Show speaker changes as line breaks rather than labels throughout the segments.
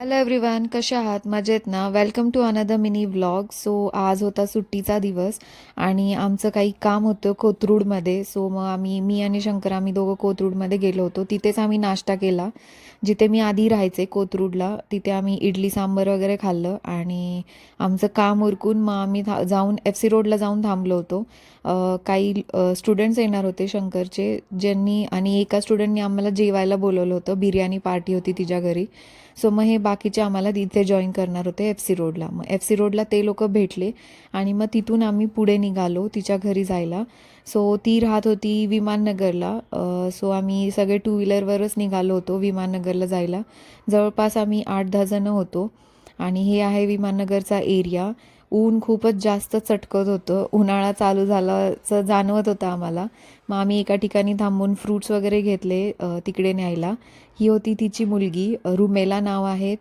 Hello everyone कशा आहात? मजेत ना? Welcome to another mini vlog so आज होता सुट्टीचा दिवस आणि आमचं काही काम होतं कोथरूडमध्ये. सो मग आम्ही मी आणि शंकर आम्ही दोघं कोथरूडमध्ये गेलो होतो. तिथेच आम्ही नाश्ता केला जिथे मी आधी राहायचे कोथरूडला. तिथे आम्ही इडली सांबर वगैरे खाल्लं आणि आमचं काम उरकून मग आम्ही था जाऊन एफ सी रोडला जाऊन थांबलो होतो. काही स्टुडंट्स येणार होते शंकरचे ज्यांनी आणि एका स्टुडंटनी आम्हाला जेवायला बोलवलं होतं. बिर्याणी पार्टी होती तिच्या घरी. सो मग हे बाकीचे आम्हाला तिथे जॉईन करणार होते एफ सी रोडला मग एफ सी रोडला ते लोक भेटले आणि मग तिथून आम्ही पुढे निघालो तिच्या घरी जायला. सो ती राहत होती विमाननगरला. सो आम्ही सगळे टू व्हीलरवरच निघालो होतो विमाननगरला जायला. जवळपास आम्ही आठ दहा जणं होतो. आणि हे आहे विमाननगरचा एरिया ऊन खूपच जास्त चटकत होतं. उन्हाळा चालू झाल्याचं जाणवत होतं आम्हाला. मग आम्ही एका ठिकाणी थांबून फ्रूट्स वगैरे घेतले तिकडे न्यायला. ही होती तिची मुलगी. रुमेला नाव आहे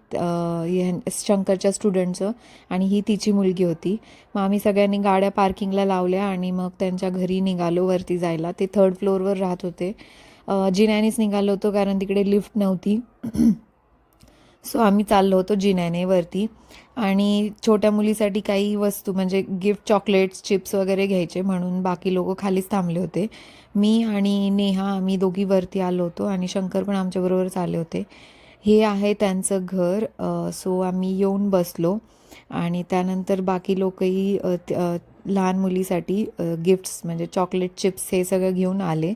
शंकरच्या स्टुडंटचं आणि ही तिची मुलगी होती. मग आम्ही सगळ्यांनी गाड्या पार्किंगला लावल्या आणि मग त्यांच्या घरी निघालो वरती जायला. ते थर्ड फ्लोअरवर राहत होते. अ, जिन्यानेच निघालो होतो कारण तिकडे लिफ्ट नव्हती. सो आम्ही चाललो होतो जिन्याने वरती. आणि छोट्या मुलीसाठी काही वस्तू म्हणजे गिफ्ट चॉकलेट्स चिप्स वगैरे घ्यायचे म्हणून बाकी लोक खालीच थांबले होते. मी आणि नेहा आम्ही दोघी वरती आलो होतो आणि शंकर पण आमच्याबरोबरच आले होते. हे आहे त्यांचं घर सो आम्ही येऊन बसलो. आणि त्यानंतर बाकी लोकही लहान मुलीसाठी गिफ्ट्स म्हणजे चॉकलेट चिप्स हे सगळं घेऊन आले.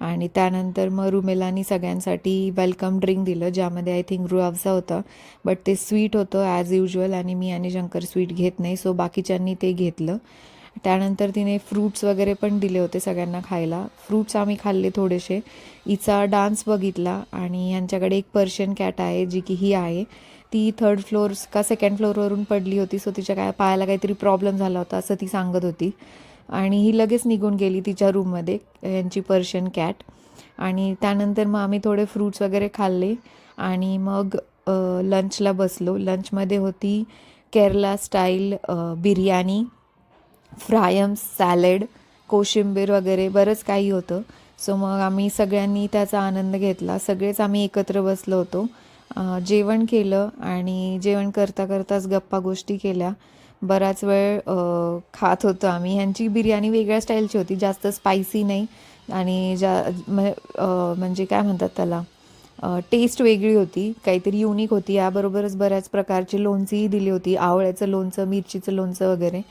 आणि त्यानंतर मग रुमेलानी सगळ्यांसाठी वेलकम ड्रिंक दिलं ज्यामध्ये आय थिंक रुआवसा होता. बट ते स्वीट होतं ॲज युजल आणि मी आणि शंकर स्वीट घेत नाही सो बाकीच्यांनी ते घेतलं. त्यानंतर तिने फ्रूट्स वगैरे पण दिले होते सगळ्यांना खायला. फ्रूट्स आम्ही खाल्ले थोडेसे. हिचा डान्स बघितला आणि यांच्याकडे एक पर्शियन कॅट आहे जी की ही आहे. ती थर्ड फ्लोअर का सेकंड फ्लोअरवरून पडली होती सो तिच्या काय पायाला काहीतरी प्रॉब्लेम झाला होता असं ती सांगत होती. आणि ही लगेच निघून गेली तिच्या रूममध्ये यांची पर्शियन कॅट आणि त्यानंतर मग आम्ही थोडे फ्रूट्स वगैरे खाल्ले आणि मग लंचला बसलो. लंचमध्ये होती Kerala style biryani fryums salad कोशिंबीर वगैरे बरंच काही होतं. सो मग आम्ही सगळ्यांनी त्याचा आनंद घेतला. सगळेच आम्ही एकत्र बसलो होतो. जेवण केलं आणि जेवण करता करताच गप्पा गोष्टी केल्या. बराच वेळ खात होतो आम्ही. ह्यांची बिर्याणी वेगळ्या स्टाईलची होती जास्त स्पायसी नाही. आणि ज्या म्हणजे काय म्हणतात त्याला टेस्ट वेगळी होती. काहीतरी युनिक होती. याबरोबरच बऱ्याच प्रकारची लोणचीही दिली होती. आवळ्याचं लोणचं मिरचीचं लोणचं वगैरे.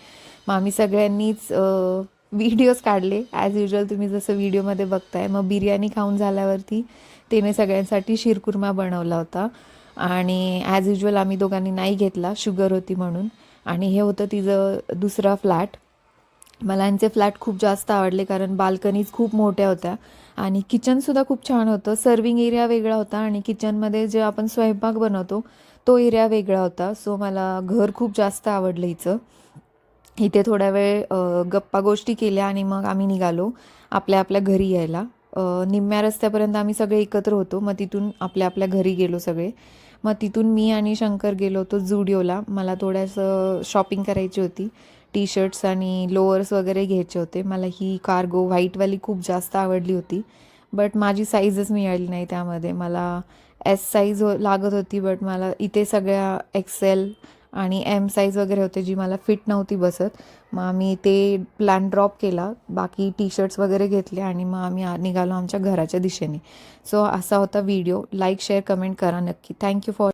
मग आम्ही सगळ्यांनीच व्हिडिओज काढले. ॲज युजल तुम्ही जसं व्हिडिओमध्ये बघताय मग बिर्याणी खाऊन झाल्यावरती तिने सगळ्यांसाठी शिरकुर्मा बनवला होता. आणि ॲज युजल आम्ही दोघांनी नाही घेतला शुगर होती म्हणून. आणि हे होतं तिचं दुसरा फ्लॅट. मला यांचे फ्लॅट खूप जास्त आवडले कारण बाल्कनीज खूप मोठ्या होत्या आणि किचनसुद्धा खूप छान होतं. सर्विंग एरिया वेगळा होता आणि किचनमध्ये जे आपण स्वयंपाक बनवतो तो एरिया वेगळा होता. सो मला घर खूप जास्त आवडलं हिचं इथे थोड्या वेळ गप्पा गोष्टी केल्या आणि मग आम्ही निघालो आपल्या आपल्या घरी यायला. निम्म्या रस्त्यापर्यंत आम्ही सगळे एकत्र होतो. मग तिथून आपल्या आपल्या घरी गेलो सगळे. मग तिथून मी आणि शंकर गेलो होतो जुडिओला. मला थोडंसं शॉपिंग करायची होती. टी शर्ट्स आणि लोअर्स वगैरे घ्यायचे होते. मला ही कार्गो व्हाईटवाली खूप जास्त आवडली होती. बट माझी साईजच मिळाली नाही त्यामध्ये. मला एस साईज हो- लागत होती बट मला इथे सगळ्या एक्सेल आणि एम साईज वगैरे होते जी मला फिट नव्हती बसत. मग आम्ही ते प्लॅन ड्रॉप केला. बाकी टी शर्ट्स वगैरे घेतले आणि मग आम्ही निघालो आमच्या घराच्या दिशेने. सो असा होता व्हिडिओ लाईक शेअर कमेंट करा नक्की. Thank you for